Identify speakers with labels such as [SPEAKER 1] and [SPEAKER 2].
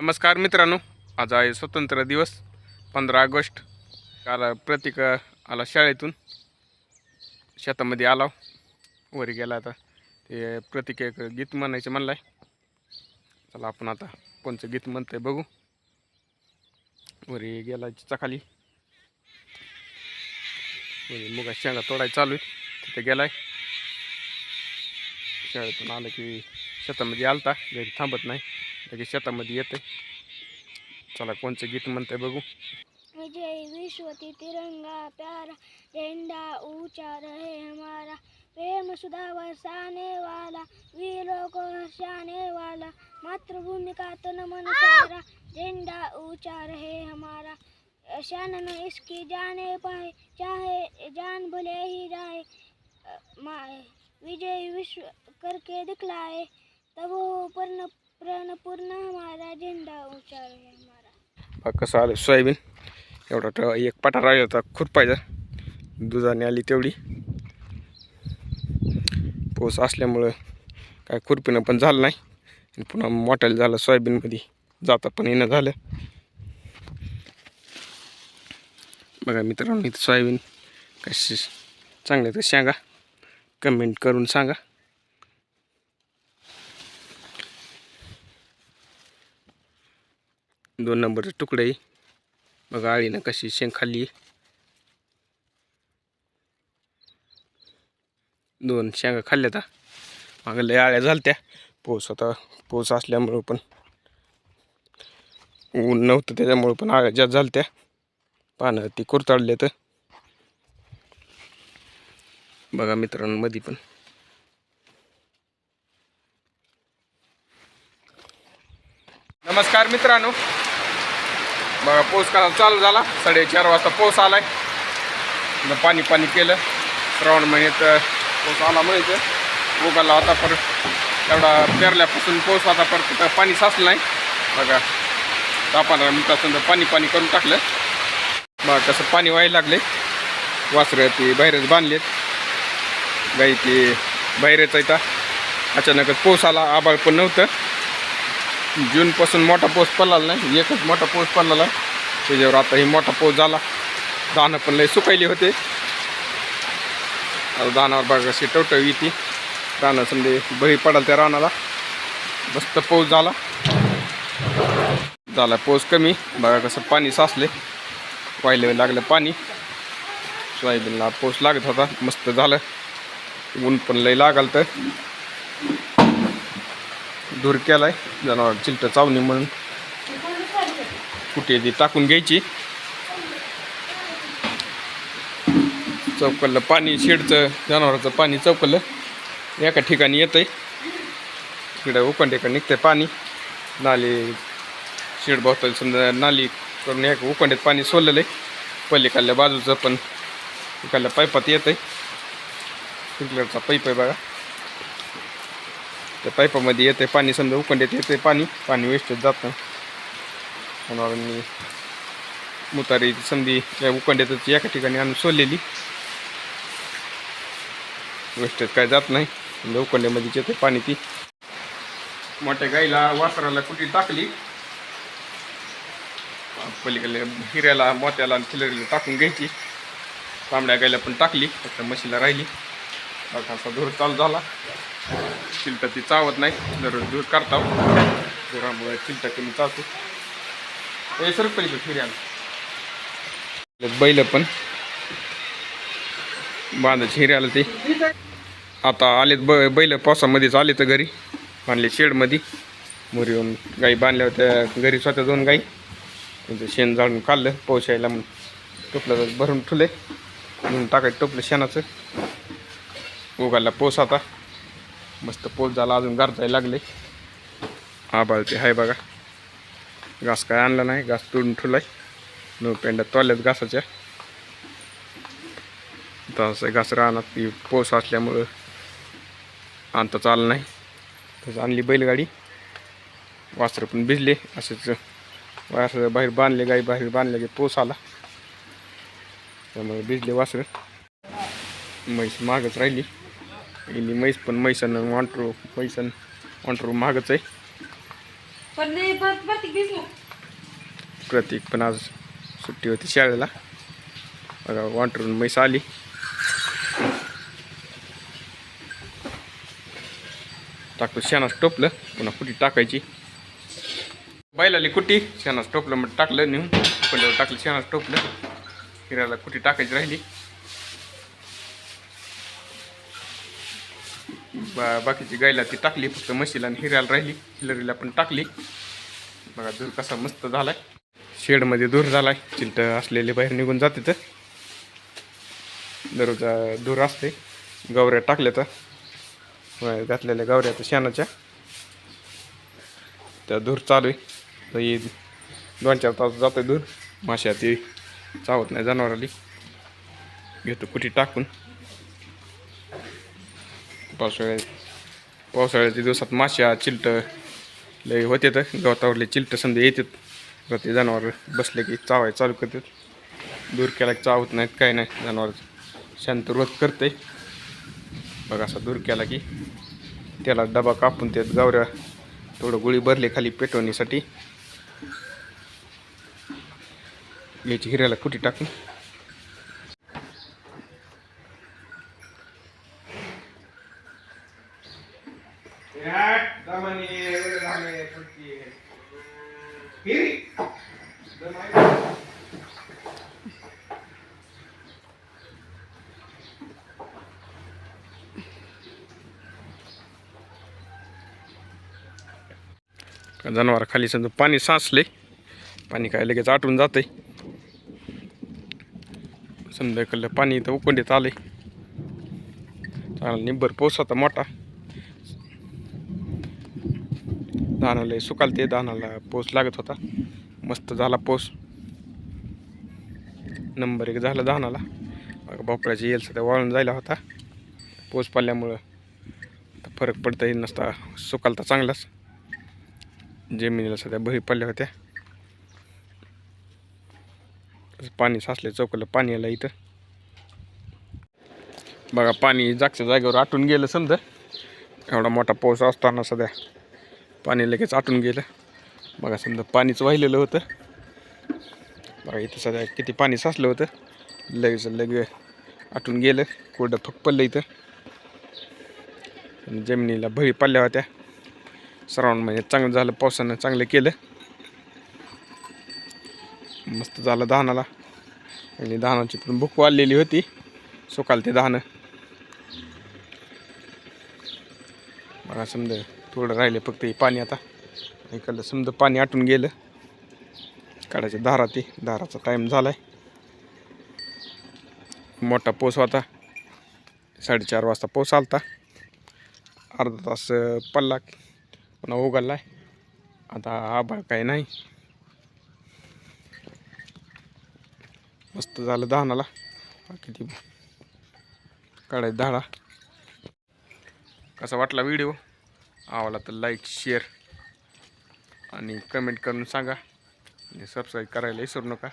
[SPEAKER 1] नमस्कार मित्रांनो आज आहे स्वतंत्र दिवस पंधरा ऑगस्ट. काल प्रतीक आला शाळेतून. शेतामध्ये आला वरी गेला आता. ते प्रतीक एक गीत म्हणायचं म्हणलाय. चला आपण आता कोणचं गीत म्हणतंय बघू. वरी गेला चिचाखाली. वरी मग शेंगा तोडायला चालू आहे. तिथे गेलाय. शाळेतून आलं की शेतामध्ये आलता घरी थांबत नाही. लगेच शेतामध्ये येते चला कोणचं गीत म्हणतंय बघू?
[SPEAKER 2] विजय विश्वती तिरंगा प्यारा झंडा ऊँचा रहे हमारा। प्रेम सुधा बरसाने वाला वीरों को हर्षाने वाला। मातृभूमि का तन मन सारा झंडा ऊँचा रहे हमारा। शान में इसकी जाने पाए चाहे जान भले ही जाए। विजय विश्व करके दिखलाए तब वो प्रण पूर्ण हमारा झेंडा ऊंचा हमारा
[SPEAKER 1] कसं आलं. सोयाबीन. एवढा ट- एक पटा राहिला होता. खुरपायचा दुधाने आली तेवढी. पाऊस असल्यामुळं काय खुरपीनं पण झालं नाही. आणि पुन्हा मोठ्याला झालं सोयाबीनमध्ये. जाता पण येणं झालं. बघा मित्रांनो इथं सोयाबीन कशी चांगले तर सांगा. कमेंट करून सांगा. दोन नंबरचे तुकडे बघा आळीनं कशी शेंग खाल्ली दोन शेंगा खाल्ल्या आता. मग लय आळ्या झालत्या. पाऊस आता पाऊस असल्यामुळं पण. ऊन नव्हतं त्याच्यामुळं पण आळ्या जास्त झाल्या पानं ती कुरताडले तर बघा मित्रांमध्ये पण. नमस्कार मित्रांनो. बघा पाऊस काल चालू झाला? साडेचार वाजता पाऊस आला आहे पाणी पाणी केलं. श्रावण महिन्यात पाऊस आला म्हणायचं. उगाला आता परत एवढा पेरल्यापासून पाऊस आता परत पाणी साचलं नाही. बघा दहा पंधरा मिनिटासून पाणी पाणी करून टाकलं. बघा कसं पाणी व्हायला लागले वासरं ती बाहेरच बांधलेत. गाई ती बाहेरच येतात अचानकच पाऊस आला आबाळ पण नव्हतं. जूनपासून मोठा पाऊस पडला नाही एकच मोठा पाऊस पडलेला. आहे त्याच्यावर आता ही मोठा पाऊस झाला. दाणं पण लय सुकायली होते. आता दानावर बघा कशी टवटवी ती. रानं समजे बळी पडाल त्या रानाला. मस्त पाऊस झाला. झाला पाऊस कमी. बघा कसं पाणी साचले. व्हायला लागलं पाणी. सोयाबीनला पाऊस लागत होता. मस्त झालं. ऊन पण लय लागाल तर दूर आहे जनावर चिलटं चावणी म्हणून. कुठे ती टाकून घ्यायची? चौकललं पाणी शेडचं जनावराचं पाणी चौकलं एका ठिकाणी येतं आहे तिकडे उकंडेकडे निघतंय पाणी. नाली शेड भोवताल समजा नाली करून एक उकंड्यात पाणी सोडलेलं आहे पलीकडल्या बाजूचं पण इकडल्या पाईपात येतंय. स्प्रिंकलरचा पाईप आहे बघा. त्या पाईपामध्ये येते पाणी समजा उकंड्यात येते पाणी पाणी वेस्टेज जातं. नाही मी मुतारी समधी या उकंड्यातच एका ठिकाणी आणून सोडलेली. वेस्टेज काय जात नाही. समजा उकंड्यामध्ये येते पाणी ती. मोठ्या गाईला वासराला कुठे टाकली? पलीकडे हिऱ्याला मोत्याला आणि खिलरीला टाकून घ्यायची. तांबड्या गायला पण टाकली. फक्त म्हशीला राहिली. असा धूर चालू झाला. चिलटा ती चावत नाही दररोज दूध काढता धुरामुळे हो. चिलटा कमी चावतो. हे सर पलीकडे हिऱ्याला बैल पण. बांधायचे हिर्याला ते. आता आलेत ब बैल पावसामध्येच आले तर घरी. बांधले शेडमध्ये. मोरी येऊन गाई बांधल्या होत्या. घरी स्वतः दोन गाई. त्यांचं शेण जाळून काढलं पाऊस यायला म्हणून. टोपलं भरून ठुले म्हणून टाकायचं टोपलं शेणाचं. उगाला पाऊस आता. मस्त पोल झाला अजून गारजायला लागले. आबाळ ते आहे बघा. घास काय आणला नाही घास तोडून ठेवलाय. न पेंडा तोल्यात घासाच्या. तसं घास राहणार ती पोस असल्यामुळं आणता चाललं नाही. तसं आणली बैलगाडी. वासरं पण भिजले असेच वासरं बाहेर बांधले गाई बाहेर बांधले की पोस आला. त्यामुळे भिजले वासरं. म्हैस मागच राहिली. गेली म्हैस पण म्हैसानं वांटरू म्हैसन वांटरू मागच आहे.
[SPEAKER 3] प्रतीक
[SPEAKER 1] पण आज सुट्टी होती शाळेला. बघा वांटरून म्हैस आली. टाकलं शेणास टोपलं. पुन्हा कुठी टाकायची? बैलाली कुटी शेणास टोपलं मग टाकलं नेऊन. टाकलं शेणास टोपलं. फिरायला कुठी टाकायची राहिली? बा बाकीची गायला ती टाकली फक्त म्हशीला आणि हिऱ्याला राहिली. हिलरीला पण टाकली. बघा दूर कसा मस्त झालाय. शेडमध्ये दूर झालाय. चिलट असलेले बाहेर निघून जाते तर. दररोज दूर असते. गवऱ्या टाकल्या तर. घातलेल्या गवऱ्या तर शेणाच्या. त्या दूर चालू आहे. तर ही दोन चार तास जाते दूर माश्या ती चावत नाही जनावराली. घेतो कुठे टाकून. पावसाळ्यात पावसाळ्याच्या दिवसात माश्या चिलट लय होते तर गवतावरले चिलट समजा येतात. ते जनावर बसले की चावाय चालू करतात. दूर केला की चावत नाहीत काय नाही. जनावर शांत रोध करते बघा असा दूर केला की त्याला डबा कापून त्यात गावऱ्या थोडं गोळी भरले खाली पेटवण्यासाठी. याची हिऱ्याला कुठे टाकून जनावर खाली समजा पाणी साचले पाणी काय लगेच आटून जाते समजा पाणी इथं उकोंडीत आले चांगला निब्बर पाऊस होता मोठा. धानाला सुकालते धानाला पाऊस लागत होता. मस्त झाला पाऊस नंबर एक झाला धानाला भोपळ्याची येल सध्या वाळून जायला होता. पाऊस पडल्यामुळं फरक पडता येईल नसता सुकालता चांगलाच. जमिनीला सध्या बही पडल्या होत्या. पाणी साचले चौकलं पाणी आलं इथं. बघा पाणी जागच्या जागेवर आटून गेलं समजा. एवढा मोठा पाऊस असताना सध्या. पाणी लगेच आटून गेलं. बघा समजा पाणीच वाहिलेलं होतं. बघा इथं सध्या किती पाणी साचलं होतं. लगेच लगे आटून गेलं. कोरडं फक पडलं इथं. आणि जमिनीला भळी पडल्या होत्या. श्रावण महिन्यात म्हणजे चांगलं झालं पावसानं चांगलं केलं. मस्त झालं धानाला आणि धानाची पण भूक वाढलेली होती. सुकाल ते धानं बघा समजा थोडं राहिले फक्त हे पाणी आता. इकडलं समजा पाणी आटून गेलं. काढायच्या दारा ते. दाराचा टाईम झालाय. मोठा पाऊस होता. साडेचार वाजता पाऊस आलता. अर्धा तास पल्ला पडला. पुन्हा आहे आता आभाळ काय नाही. मस्त झालं धानाला किती काढायचं धाडा. कसा वाटला व्हिडिओ आवडला तर लाईक शेअर आणि कमेंट करून सांगा. आणि सबस्क्राईब करायला विसरू नका.